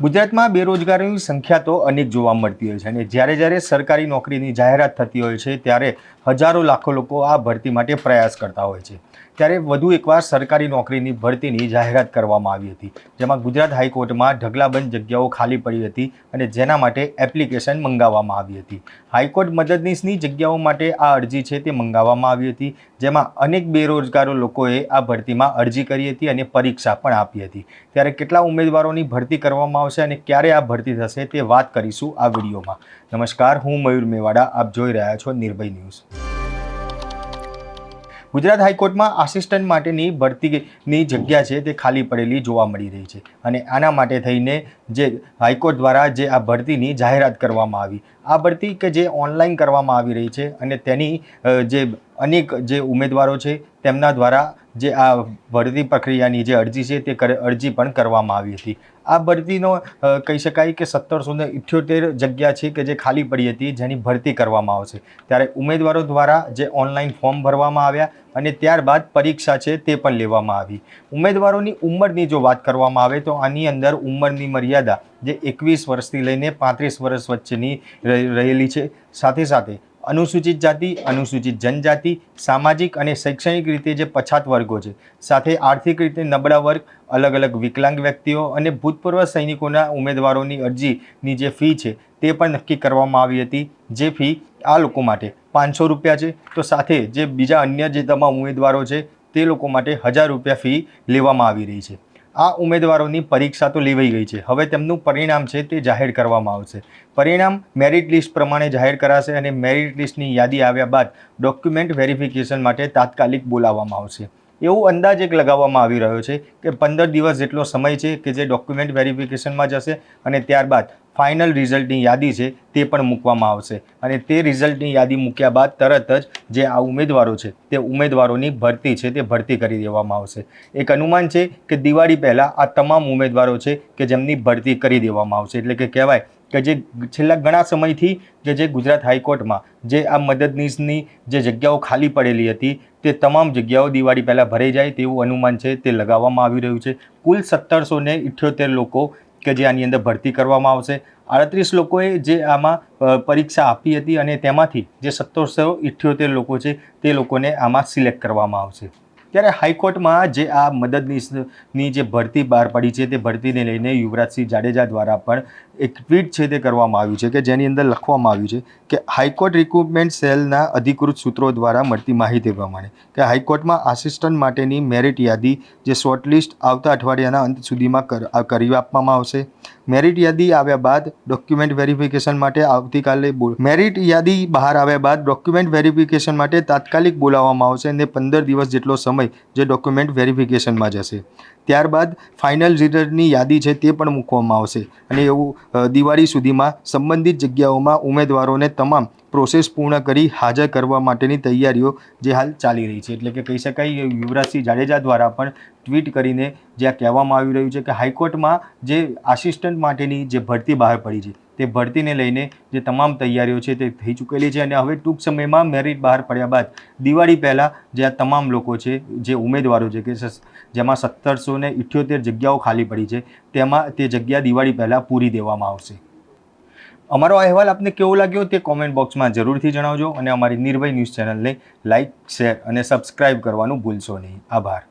ગુજરાતમાં બેરોજગારીની સંખ્યા તો અનેક જોવા મળતી હોય છે અને જ્યારે જ્યારે સરકારી નોકરીની જાહેરાત થતી હોય છે, ત્યારે હજારો લાખો લોકો આ ભરતી માટે પ્રયાસ કરતા હોય છે. ત્યારે વધુ એકવાર સરકારી નોકરીની ભરતીની જાહેરાત કરવામાં આવી હતી. જેમાં ગુજરાત હાઈકોર્ટમાં ઢગલાબંધ જગ્યાઓ ખાલી પડી હતી અને જેના માટે એપ્લિકેશન મંગાવવામાં આવી હતી. હાઈકોર્ટ મદદનીશની જગ્યાઓ માટે આ અરજી છે તે મંગાવવામાં આવી હતી, જેમાં અનેક બેરોજગારો લોકોએ આ ભરતીમાં અરજી કરી હતી અને પરીક્ષા પણ આપી હતી. ત્યારે કેટલા ઉમેદવારોની ભરતી કરવામાં આવશે અને ક્યારે આ ભરતી થશે તે વાત કરીશું આ વિડીયોમાં. નમસ્કાર, હું મયુર મેવાડા, આપ જોઈ રહ્યા છો નિર્ભય ન્યૂઝ. ગુજરાત હાઈકોર્ટમાં આસિસ્ટન્ટ માટેની ભરતીની જગ્યા છે તે ખાલી પડેલી જોવા મળી રહી છે અને આના માટે થઈને જે હાઈકોર્ટ દ્વારા જે આ ભરતીની જાહેરાત કરવામાં આવી. આ ભરતી કે જે ઓનલાઈન કરવામાં આવી રહી છે અને તેની જે અનેક જે ઉમેદવારો છે, તેમના દ્વારા જે આ ભરતી પ્રક્રિયાની જે અરજી છે, તે અરજી પણ કરવામાં આવી હતી. આ ભરતીનો કહી શકાય કે સત્તરસો ને ઇઠ્યોતેર જગ્યા છે કે જે ખાલી પડી હતી, જેની ભરતી કરવામાં આવશે. ત્યારે ઉમેદવારો દ્વારા જે ઓનલાઈન ફોર્મ ભરવામાં આવ્યા અને ત્યારબાદ પરીક્ષા છે તે પણ લેવામાં આવી. ઉમેદવારોની ઉંમરની જો વાત કરવામાં આવે તો આની અંદર ઉંમરની મર્યાદા જે એકવીસ વર્ષથી લઈને પાંત્રીસ વર્ષ વચ્ચેની રહે- રહેલી છે. સાથે સાથે અનુસૂચિત જાતિ, અનુસૂચિત જનજાતિ, સામાજિક અને શૈક્ષણિક રીતે જે પછાત વર્ગો છે. સાથે આર્થિક રીતે નબળા વર્ગ, અલગ અલગ વિકલાંગ વ્યક્તિઓ અને ભૂતપૂર્વ સૈનિકોના ઉમેદવારોની અરજીની જે ફી છે તે પણ નક્કી કરવામાં આવી હતી. જે ફી આ લોકો માટે પાંચસો રૂપિયા છે. તો સાથે જે બીજા અન્ય જે તમામ ઉમેદવારો છે તે લોકો માટે હજાર રૂપિયા ફી લેવામાં આવી રહી છે. આ ઉમેદવારોની પરીક્ષા તો લેવાઈ ગઈ છે. હવે તેમનું પરિણામ છે તે જાહેર કરવામાં આવશે. પરિણામ મેરિટ લિસ્ટ પ્રમાણે જાહેર કરાશે અને મેરિટ લિસ્ટની યાદી આવ્યા બાદ ડોક્યુમેન્ટ વેરિફિકેશન માટે તાત્કાલિક બોલાવવામાં આવશે. એવું અંદાજ એક લગાવવામાં આવી રહ્યો છે કે પંદર દિવસ જેટલો સમય છે કે જે ડોક્યુમેન્ટ વેરિફિકેશનમાં જશે અને ત્યારબાદ ફાઇનલ રિઝલ્ટની યાદી છે તે પણ મૂકવામાં આવશે. અને તે રિઝલ્ટની યાદી મૂક્યા બાદ તરત જ જે આ ઉમેદવારો છે તે ઉમેદવારોની ભરતી છે તે ભરતી કરી દેવામાં આવશે. એક અનુમાન છે કે દિવાળી પહેલાં આ તમામ ઉમેદવારો છે કે જેમની ભરતી કરી દેવામાં આવશે. એટલે કે કહેવાય કે જે છેલ્લા ઘણા સમયથી કે જે ગુજરાત હાઈકોર્ટમાં જે આ મદદનીશની જે જગ્યાઓ ખાલી પડેલી હતી, તે તમામ જગ્યાઓ દિવાળી પહેલાં ભરાઈ જાય તેવું અનુમાન છે, તે લગાવવામાં આવી રહ્યું છે. કુલ સત્તરસો ને ઇઠ્યોતેર લોકો કે જે આની અંદર ભરતી કરવામાં આવશે. આડત્રીસ લોકોએ જે આમાં પરીક્ષા આપી હતી અને તેમાંથી જે સત્તરસો ઇઠ્યોતેર લોકો છે, તે લોકોને આમાં સિલેક્ટ કરવામાં આવશે. ત્યારે હાઈકોર્ટમાં જે આ મદદનીશની જે ભરતી બહાર પડી છે તે ભરતીને લઈને યુવરાજસિંહ જાડેજા દ્વારા પણ એક ટ્વીટ છે તે કરવામાં આવ્યું છે કે જેની અંદર લખવામાં આવ્યું છે કે હાઈકોર્ટ રિક્રુટમેન્ટ સેલના અધિકૃત સૂત્રો દ્વારા મળતી માહિતી પ્રમાણે કે હાઈકોર્ટમાં આસિસ્ટન્ટ માટેની મેરિટ યાદી જે શોર્ટલિસ્ટ આવતા અઠવાડિયાના અંત સુધીમાં કરી આપવામાં આવશે. મેરિટ યાદી આવ્યા બાદ ડોક્યુમેન્ટ વેરિફિકેશન માટે આવતીકાલે મેરિટ યાદી બહાર આવ્યા બાદ ડોક્યુમેન્ટ વેરિફિકેશન માટે તાત્કાલિક બોલાવવામાં આવશે અને પંદર દિવસ જેટલો સમય જે ડોક્યુમેન્ટ વેરિફિકેશનમાં જશે. ત્યારબાદ ફાઇનલ રિઝલ્ટની યાદી છે તે પણ મૂકવામાં આવશે. અને એવું દિવાળી સુધીમાં સંબંધિત જગ્યાઓમાં ઉમેદવારોને તમામ પ્રોસેસ પૂર્ણ કરી હાજર કરવા માટેની તૈયારીઓ જે હાલ ચાલી રહી છે. એટલે કે કહી શકાય યુવરાજસિંહ જાડેજા દ્વારા પણ ટ્વીટ કરીને જ્યાં કહેવામાં આવી રહ્યું છે કે હાઈકોર્ટમાં જે આસિસ્ટન્ટ માટેની જે ભરતી બહાર પડી છે તે ભરતીને લઈને જે તમામ તૈયારીઓ છે તે થઈ ચૂકેલી છે અને હવે ટૂંક સમયમાં મેરિટ બહાર પડ્યા બાદ દિવાળી પહેલાં જે આ તમામ લોકો છે, જે ઉમેદવારો છે કે જેમાં સત્તરસો ને ઇઠ્યોતેર જગ્યાઓ ખાલી પડી છે, તેમાં તે જગ્યા દિવાળી પહેલાં પૂરી દેવામાં આવશે. અમારો અહેવાલ આપને કેવો લાગ્યો તે કોમેન્ટ બોક્સમાં જરૂરથી જણાવજો અને અમારી નિર્ભય ન્યૂઝ ચેનલને લાઇક શેર અને સબસ્ક્રાઇબ કરવાનું ભૂલશો નહીં. આભાર.